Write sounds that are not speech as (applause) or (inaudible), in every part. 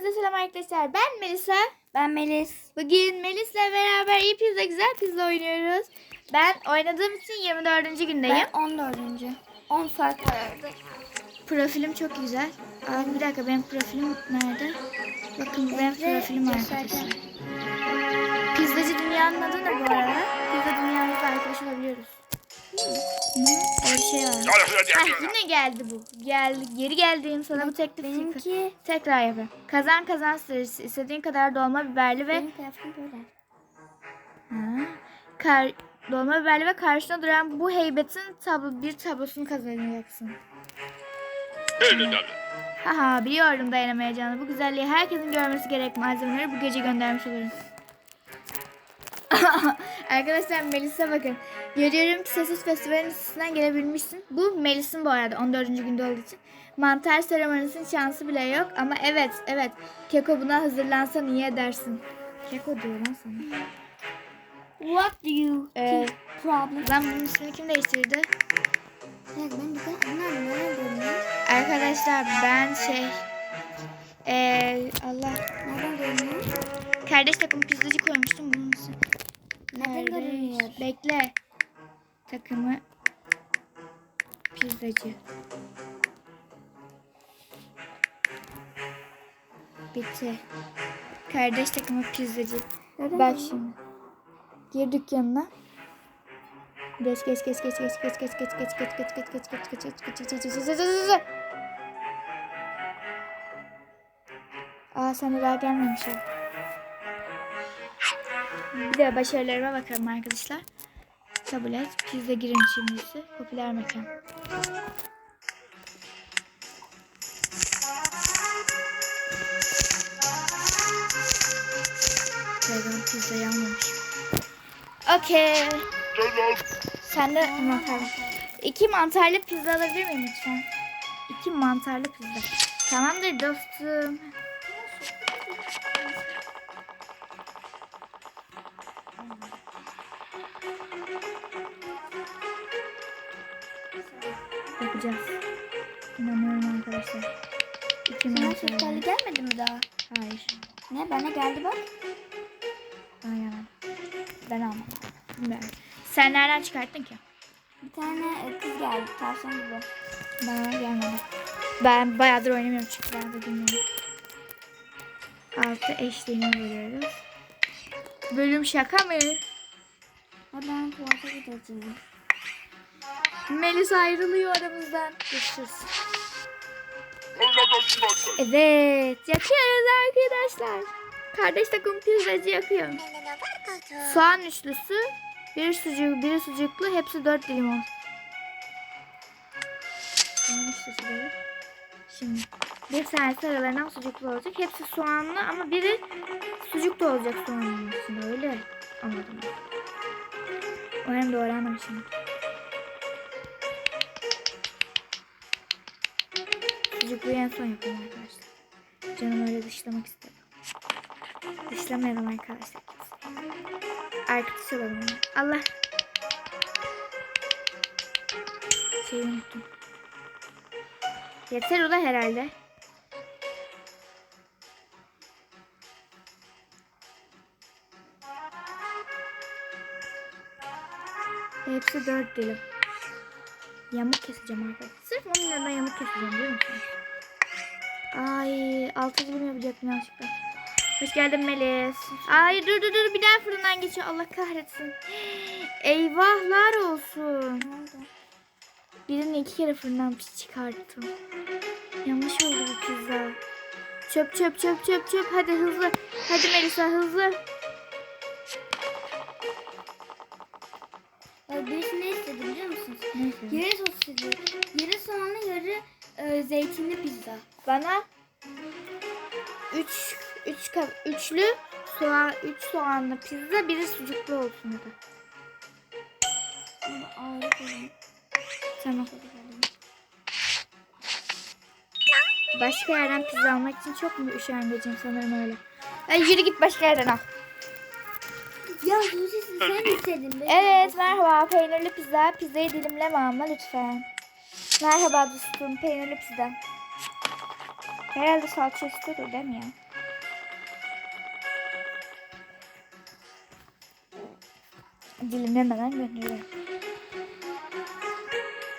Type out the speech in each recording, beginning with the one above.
Hepinize selam arkadaşlar. Ben Melisa. Ben Melis. Bugün Melis'le beraber iyi pizza güzel pizza oynuyoruz. Ben oynadığım için 24. gündeyim. Ben 14. 10 fark. Profilim çok güzel. Aa, bir dakika benim profilim nerede? Bakın benim profilim arkadaşlar. Pizzacı dünyanın adı ne bu arada? Pizza dünyamızda arkadaş olabiliyoruz. Hı, öyle bir şey var. Heh, yine geldi bu. Geldi. Geri geldiğim sana bu teklif Benimki Tekrar yapayım. Kazan kazan stratejisi. İstediğin kadar dolma biberli ve benim kıyafetim böyle. Ha. Kar, dolma biberli ve karşına duran bu heybetin tablo, bir tablosunu kazanacaksın. Haha biliyorum dayanamayacağını. Bu güzelliği herkesin görmesi gerek malzemeleri bu gece göndermiş olurum. (laughs) Arkadaşlar Melis'e bakın. Görüyorum ki Sessiz Festival'in üstesinden gelebilmişsin. Bu Melis'in bu arada 14. günde olduğu için. Mantar seremonisinin şansı bile yok. Ama evet evet. Keko buna hazırlansan iyi edersin. Keko diyor lan sana. What do you Ee, problem? Lan bunun ismini kim değiştirdi? Evet ben bir de görünüyor? Arkadaşlar ben şey eee Allah Nereden görünüyor? kardeş takım pizzacı koymuştum bunun için. Kardeş, görünüyor? Bekle. Takımı pizzacı. Bitti. Kardeş takımı pizzacı. Neden Bak görünüyor? şimdi. Gir dükkanına. Geç geç geç geç geç geç geç geç geç geç geç geç geç geç geç geç geç geç geç geç Aa sen daha gelmemiş o. De başarılarıma bakalım arkadaşlar. Kabul et. Pizza girin şimdisi. Popüler mekan. Telegram pizzayı almamış. Okey. Sen de mantarlı. İki mantarlı pizza alabilir miyim lütfen? İki mantarlı pizza. Tamamdır dostum. Yapacağız. İnanıyorum arkadaşlar. İki Sana seslerle gelmedi mi daha? Hayır. Ne bana geldi bak. Bana gelmedi. Ben almadım. Ben. Sen nereden çıkarttın ki? Bir tane e, kız geldi tavşan gibi. Bana gelmedi. Ben bayağıdır oynamıyorum çünkü ben de bilmiyorum. Altı eşliğini veriyoruz. Bölüm şaka mı? Ha ben tuvalete gideceğim. Melis ayrılıyor aramızdan. Görüşürüz. Evet. Yakıyoruz arkadaşlar. Kardeş takım pizzacı yakıyor. Soğan üçlüsü. Bir sucuk, biri sucuklu. Hepsi dört dilim olsun. Soğan üçlüsü böyle. Şimdi bir tanesi aralarından sucuklu olacak. Hepsi soğanlı ama biri sucuk da olacak soğanın içinde. Öyle anladım. Umarım doğru anlamışım. Sucukluyu en son yapalım arkadaşlar. Canım öyle dışlamak istedi. Dışlamayalım arkadaşlar. Arkadaş olalım. Allah. Şeyi unuttum. Yeter ula herhalde. Hepsi dört dilim. Yamuk keseceğim arkadaşlar. Sırf onun yanından yamuk keseceğim biliyor musunuz? Ay altı dilim yapacaktım yanlışlıkla. Hoş geldin Melis. Ay dur dur dur bir daha fırından geçiyor. Allah kahretsin. Eyvahlar olsun. Birini iki kere fırından çıkarttım. Yanlış oldu bu pizza. Çöp çöp çöp çöp çöp. Hadi hızlı. Hadi Melisa hızlı. Birisi ne istedi biliyor musunuz? Yarı sos istedi. Yarı soğanlı yarı e, zeytinli pizza. Bana 3 3 kap üçlü soğan 3 soğanlı pizza, biri sucuklu olsun koyayım. Tamam. Başka yerden pizza almak için çok mu üşengecim sanırım öyle. Ay yürü git başka yerden al. Ya Suzi Evet merhaba peynirli pizza. Pizzayı dilimleme ama lütfen. Merhaba dostum peynirli pizza. Herhalde salça üstüdür değil mi ya? Dilimlemeden gönderiyorum.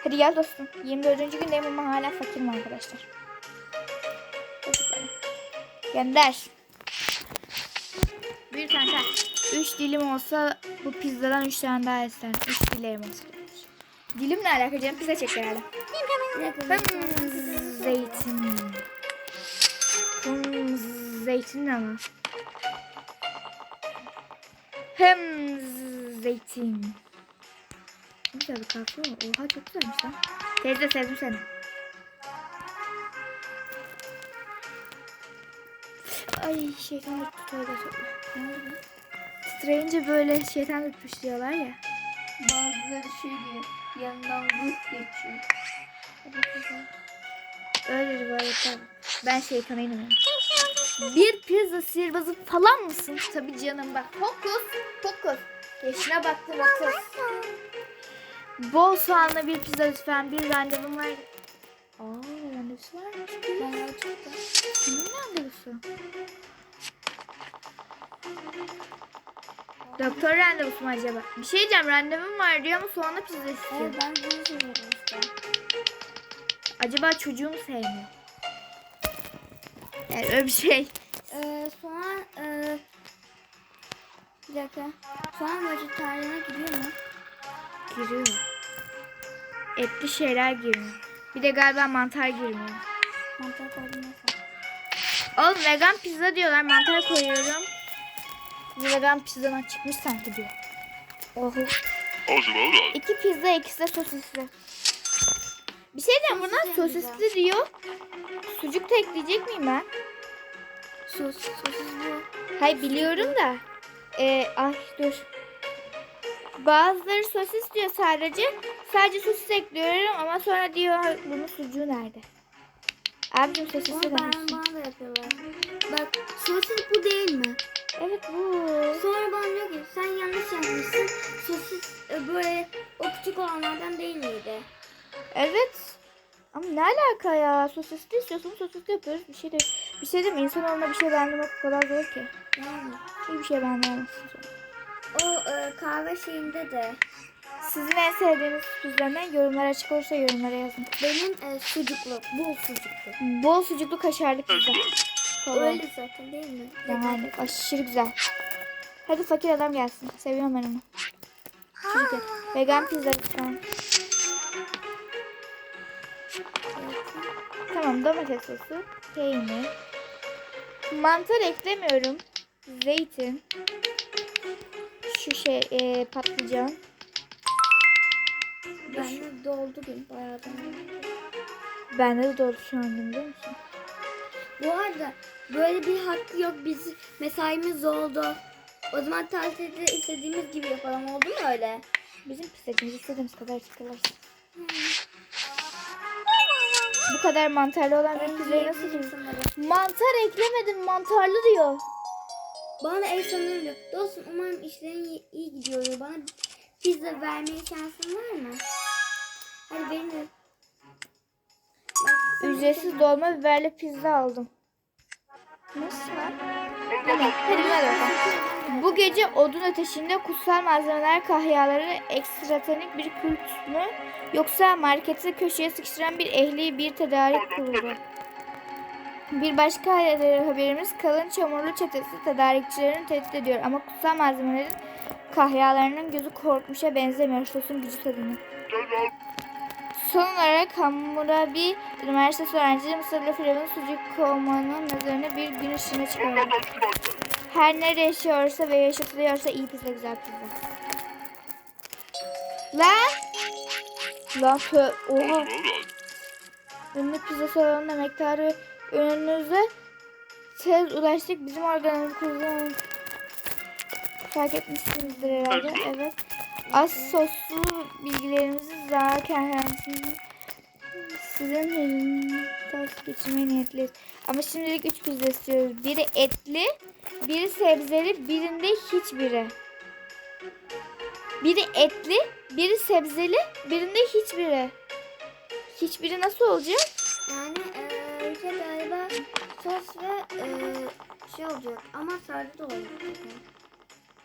Hadi gel dostum. 24. gündeyim ama hala fakirim arkadaşlar. Gönder. Bir tane. 3 dilim olsa bu pizzadan 3 tane daha isterim. 3 dilerim olsa. Dilimle alakalı canım pizza çek herhalde. Hmm, zeytin. Hmm, zeytin ne ama? Hem zeytin. Ne güzel bir kahve. Oha çok güzelmiş lan. Teyze sevdim seni. Ay şeytan da tutuyor da çok. Ne oldu? Titreyince böyle şeytan tutmuş diyorlar ya. Bazıları şey diyor. Yanından ruh geçiyor. Öyledir bu arada tabii. Ben şeytana inanıyorum. Bir pizza sihirbazı falan mısın? Tabii canım bak. Fokus, fokus. Yaşına baktım otuz. Bol soğanlı bir pizza lütfen. Bir randevum var. Aa randevusu varmış. Ben yapacaktım. Kimin randevusu? Doktor randevusu mu acaba? Bir şey diyeceğim randevum var diyor ama soğanlı pizza istiyor. Evet ben bunu seviyorum işte. Acaba çocuğu mu sevmiyor? Yani öyle bir şey. Ee, soğan e, bir dakika. Soğan vejetaryen'e gidiyor mu? Giriyor. Etli şeyler girmiyor. Bir de galiba mantar girmiyor. Mantar koydum? Oğlum vegan pizza diyorlar. Mantar koyuyorum. Vegan pizzadan çıkmış sanki diyor. Oho. İki pizza ikisi de sosisli. Bir şey diyeceğim bunlar Sosisli sosisli diyor. Sucuk da ekleyecek miyim ben? Sos, sosis bu. Hayır biliyorum da. Ee, ay dur. Bazıları sosis diyor sadece. Sadece sosis ekliyorum ama sonra diyor bunun sucuğu nerede? Abicim sosisli Onu ben, bana da yapıyorlar. Bak sosis bu değil mi? Evet bu. Sonra bana diyor ki sen yanlış yapmışsın. Sosis e, böyle o küçük olanlardan değil miydi? Evet. Ama ne alaka ya? Sosisli istiyorsun sosisli yapıyoruz. Bir şey de bir şey de mi? İnsan olma bir şey beğendirmek o kadar zor ki. Yani. Hiçbir şey beğendiremezsin. O e, kahve şeyinde de Sizin en sevdiğiniz pizza ne? Yorumlar açık olursa yorumlara yazın. benim e, sucuklu, bol sucuklu. Bol sucuklu kaşarlı pizza. Falan. Öyle zaten değil mi? Yani aşırı güzel. Hadi fakir adam gelsin. Seviyorum ben onu. Et. Vegan pizza lütfen. Tamam domates sosu, peynir. Mantar eklemiyorum. Zeytin. Şu şey e, patlıcan. Ben de doldu gün bayağı da. Bende de doldu şu an biliyor musun? Bu arada böyle bir hakkı yok. Biz mesaimiz oldu. O zaman tatilde istediğimiz gibi yapalım. Oldu mu öyle? Bizim pizzacımız istediğimiz kadar çıkılırsa. Bu kadar mantarlı olan bir pizzayı nasıl yiyeyim? Mantar eklemedim mantarlı diyor. Bana ev sanırım. Dostum umarım işlerin iyi, iyi gidiyor. diyor. Bana pizza vermeye şansın var mı? Hadi benim de. Ücretsiz dolma biberli pizza aldım. Nasıl lan? Tamam, hadi hadi bakalım. Bu gece odun ateşinde kutsal malzemeler kahyaları ekstratonik bir kült mü? Yoksa marketi köşeye sıkıştıran bir ehli bir tedarik kurulu. Bir başka haberimiz kalın çamurlu çetesi tedarikçilerini tehdit ediyor. Ama kutsal malzemelerin kahyalarının gözü korkmuşa benzemiyor. Sosun gücü tadını. Son olarak Hammurabi Üniversitesi öğrencileri Mısırlı Firavun sucuk kovmanın üzerine bir gün ışığına çıkardı. Her nerede yaşıyorsa ve yaşatılıyorsa iyi pizza güzel pizza. Lan! Lan tö oha. Ünlü pizza salonuna miktarı önünüze tez ulaştık. Bizim organımız kullanın. Fark etmişsinizdir herhalde. Evet. Az soslu bilgilerimizi zaten kendisinin sizin ters geçirmeye niyetliyiz. Ama şimdilik 3 pizza istiyoruz. Biri etli, biri sebzeli, birinde hiçbiri. Biri etli, biri sebzeli, birinde hiçbiri. Hiçbiri nasıl olacak? Yani eee şey galiba sos ve eee, şey olacak ama sade de olacak.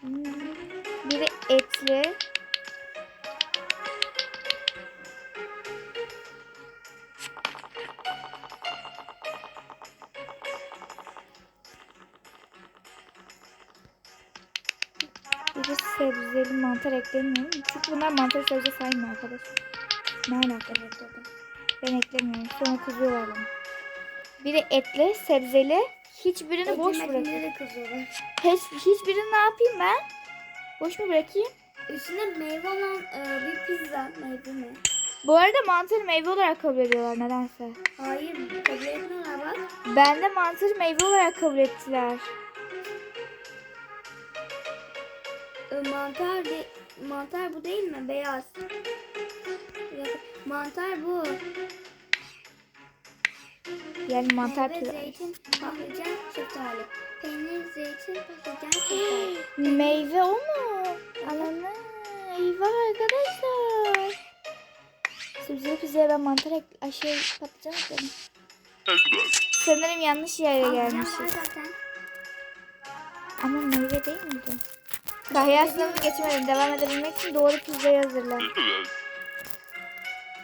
Biri etli. Biri sebzeli mantar eklemiyorum. Çünkü bunlar mantar sebze saymıyor arkadaşlar. Ne alaka dedim. Ben eklemiyorum. Sonra kızıyorlar bana. Biri etli, sebzeli. Hiçbirini boş bırakıyorum. de kızıyorlar. Hiç, hiçbirini ne yapayım ben? Boş mu bırakayım? Üstünde meyve olan e, bir pizza. Meyve mi? Bu arada mantarı meyve olarak kabul ediyorlar nedense. Hayır. Kabul etmiyorlar bak. Ben de mantarı meyve olarak kabul ettiler. E, mantar de, mantar bu değil mi? Beyaz. Mantar bu. Yani mantar Meyve, türü. zeytin, patlıcan, şeftali. Peynir, zeytin, patlıcan, şeftali. Meyve o mu? Alana. Eyvah arkadaşlar. Sebzeli pizzaya ben mantar ek şey patlıcan ekledim. Sanırım yanlış yere gelmişiz. Ama meyve değil miydi? Kahya sınavını geçmedim. Devam edebilmek için doğru pizzayı hazırla.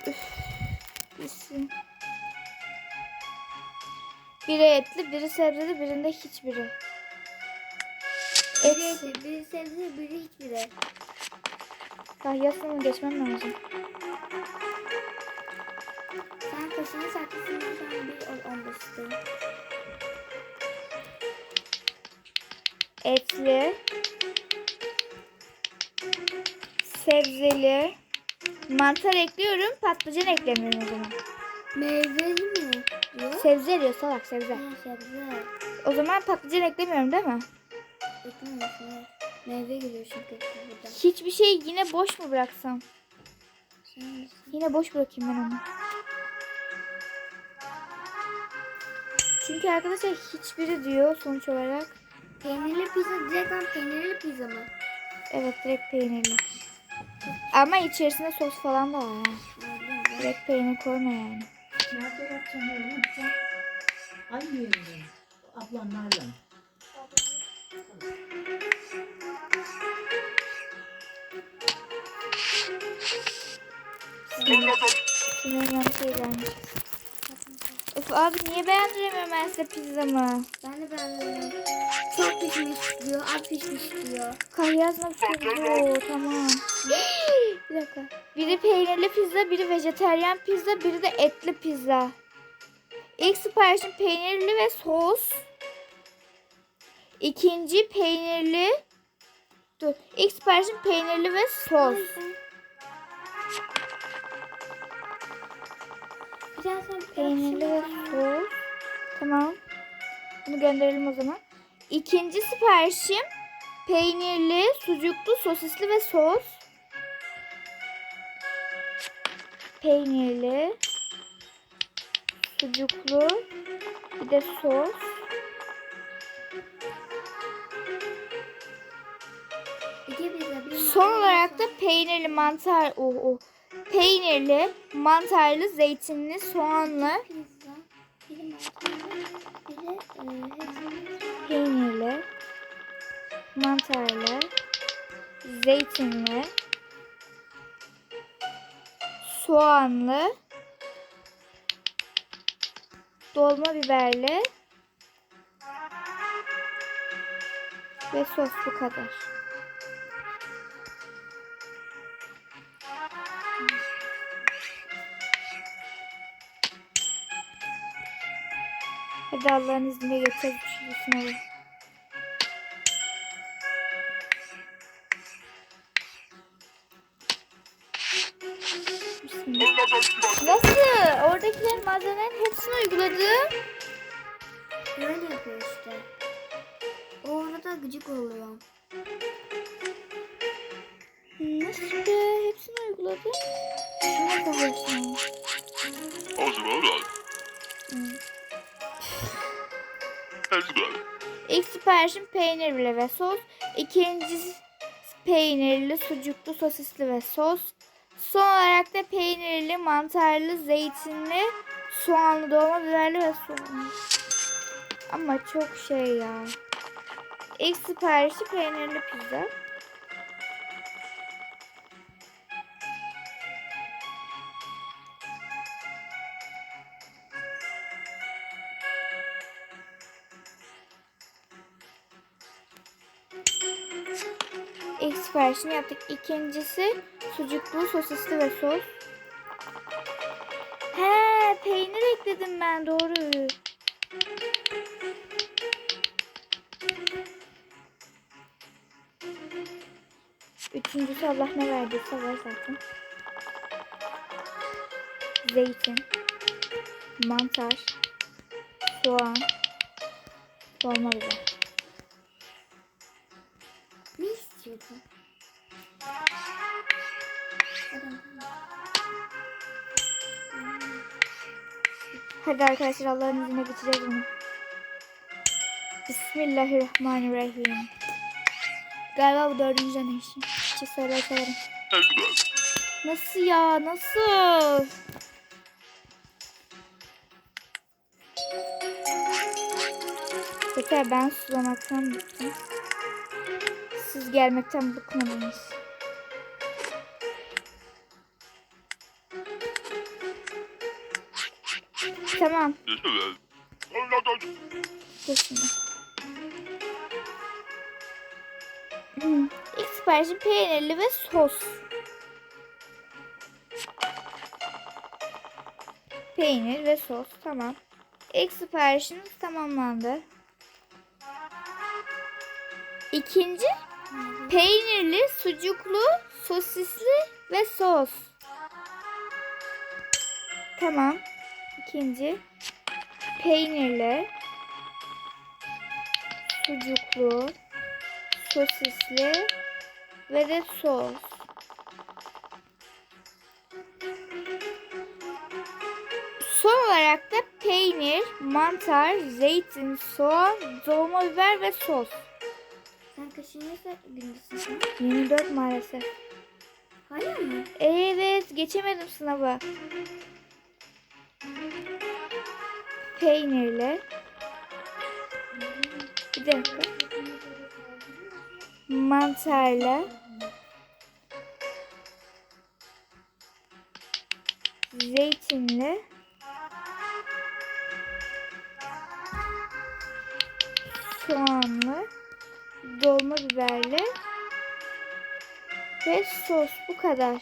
Üf. Bitsin. Biri etli, biri sebzeli, birinde hiçbiri. Biri Et. eti, biri sebze, biri hiçbiri. Kahya sınavını geçmem lazım. Sen kaşını saklısın ben bir on beşteyim. Etli. Sebzeli. Mantar ekliyorum, patlıcan eklemiyorum o zaman. Meyveli? Diyor. Sebze diyor salak sebze. Ha sebze. O zaman patlıcan eklemiyorum değil mi? Eklemesin evet. Meyve giriyor çünkü burada. Hiçbir şey yine boş mu bıraksam? Yine boş bırakayım ben onu. Çünkü arkadaşlar hiçbiri diyor sonuç olarak. Peynirli pizza direkt ben peynirli pizza mı? Evet direkt peynirli. Ama içerisinde sos falan da var. Direkt peynir koyma yani. Nerede yapacaksın oğlum sen? Aynı yerinde. Ablamlarla. Of abi niye beğendiremiyorum ben size pizzamı? Ben de beğendim. Çok pişmiş diyor, az pişmiş diyor. Kahyazma pizza. Tamam. Bir dakika. Biri peynirli pizza, biri vejeteryan pizza, biri de etli pizza. İlk siparişim peynirli ve sos. İkinci peynirli. Dur. İlk siparişim peynirli ve sos. Peynirli ve sos. Tamam. Bunu gönderelim o zaman. İkinci siparişim peynirli, sucuklu, sosisli ve sos. Peynirli, sucuklu, bir de sos. Son olarak da peynirli mantar, oh oh. Peynirli, mantarlı, zeytinli, soğanlı, peynirli, mantarlı, zeytinli, soğanlı, dolma biberli ve sos bu kadar. Hadi Allah'ın izniyle geçeceğiz bu sınavı. Hepsini uyguladım. Böyle yapıyor işte. O orada gıcık oluyor. Nasıl be? Hepsini uyguladım. Şuna da hepsini. İlk siparişim peynirli ve sos. İkincisi peynirli, sucuklu, sosisli ve sos. Son olarak da peynirli, mantarlı, zeytinli, soğanlı, dolma biberli ve soğanlı. Ama çok şey ya. İlk siparişi peynirli pizza. İlk siparişini yaptık. İkincisi sucuklu, sosisli ve sos. Peynir ekledim ben doğru. Üçüncüsü Allah ne verdiyse var zaten. Zeytin, mantar, soğan, dolma biber. Ne istiyordun? Hadi arkadaşlar Allah'ın izniyle bitireceğiz bunu. Bismillahirrahmanirrahim. Galiba bu dördüncü deneyişim. Çiğ söyler söylerim. Nasıl ya? Nasıl? Yeter ben sulamaktan bıktım. Siz gelmekten bıkmadınız. Tamam. Dur şimdi. Hmm, İlk siparişim peynirli ve sos. Peynir ve sos. Tamam. İlk siparişimiz tamamlandı. İkinci peynirli, sucuklu, sosisli ve sos. Tamam. İkinci peynirli, sucuklu, sosisli ve de sos. Son olarak da peynir, mantar, zeytin, soğan, dolma biber ve sos. Sen kaçıncı gündüsün sen? 24 maalesef. Hala mı? Evet, geçemedim sınavı. Peynirli. Bir dakika. Mantarlı. Zeytinli. Soğanlı. Dolma biberli. Ve sos bu kadar.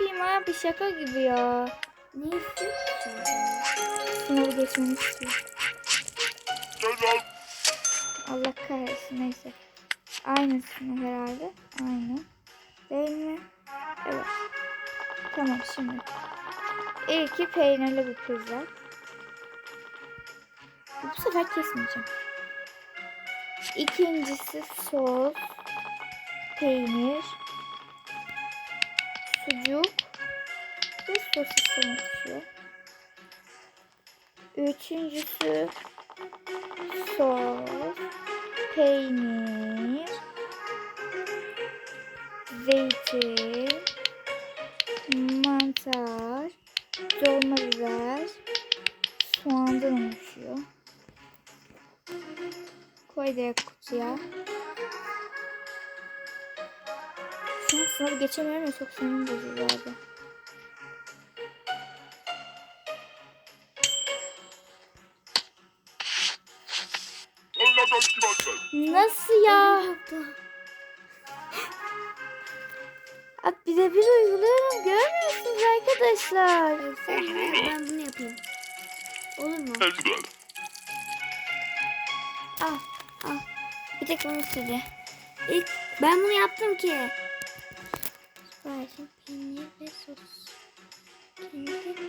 Yapayım abi? Şaka gibi ya. Ne istiyorsun? Sınavı geçmemi istiyor. Allah kahretsin neyse. Aynısını herhalde. Aynı. Değil mi? Evet. Tamam şimdi. İlki peynirli bir pizza. Bu sefer kesmeyeceğim. İkincisi sos, peynir, sucuk ve sosisten oluşuyor. Üçüncüsü sos, peynir, zeytin, geçemiyorum ya çok sinirim bozuldu abi. Nasıl ya? Abi birebir uyguluyorum. Görmüyorsunuz arkadaşlar. Ben bunu yapayım. Olur mu? Al. Al. Bir tek bunu söyle. İlk ben bunu yaptım ki. Siparişim peynir ve sos. Peynir.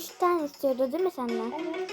Üç tane istiyordu değil mi senden? Evet.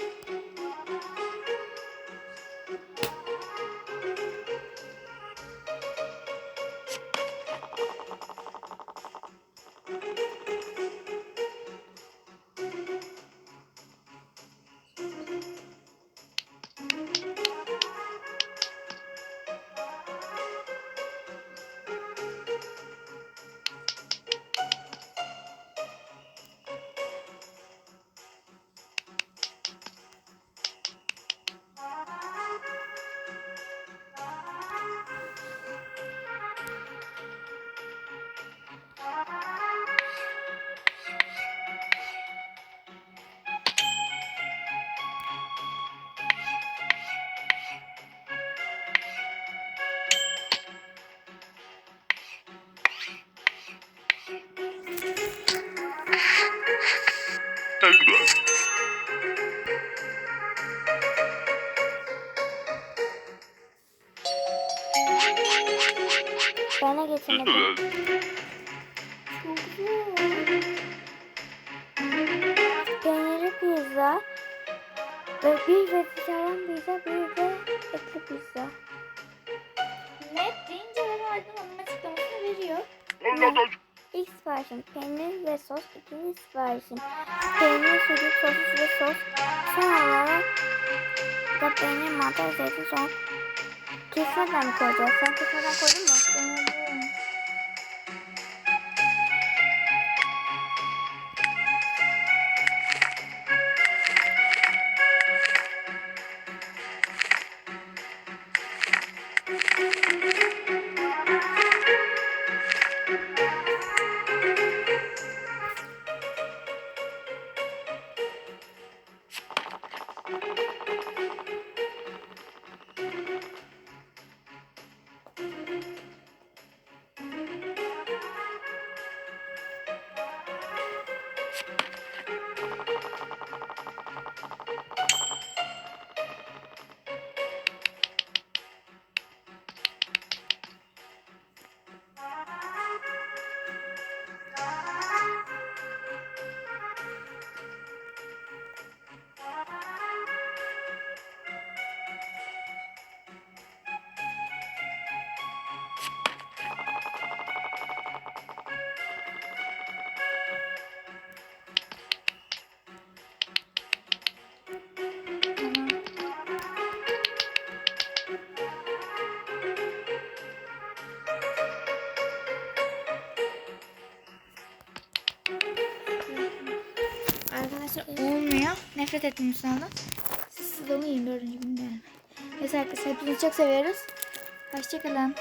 Bana getirmedin. Çok güzel. Peynirli pizza. Ve bir vejetaryen pizza, bir de etli pizza. Net deyince benim aydın onun açıklamasını veriyor. İlk siparişim peynir ve sos. ikinci siparişim peynir, sucuk, sosis ve sos. Son olarak da peynir, mantar, zeytin, soğan. Kesmeden mi koyacağız? Sen kesmeden koydun mu? Olmuyor. Nefret ettim sınavdan. Siz sınavı 24. günde. Neyse arkadaşlar hepinizi çok seviyoruz. Hoşçakalın.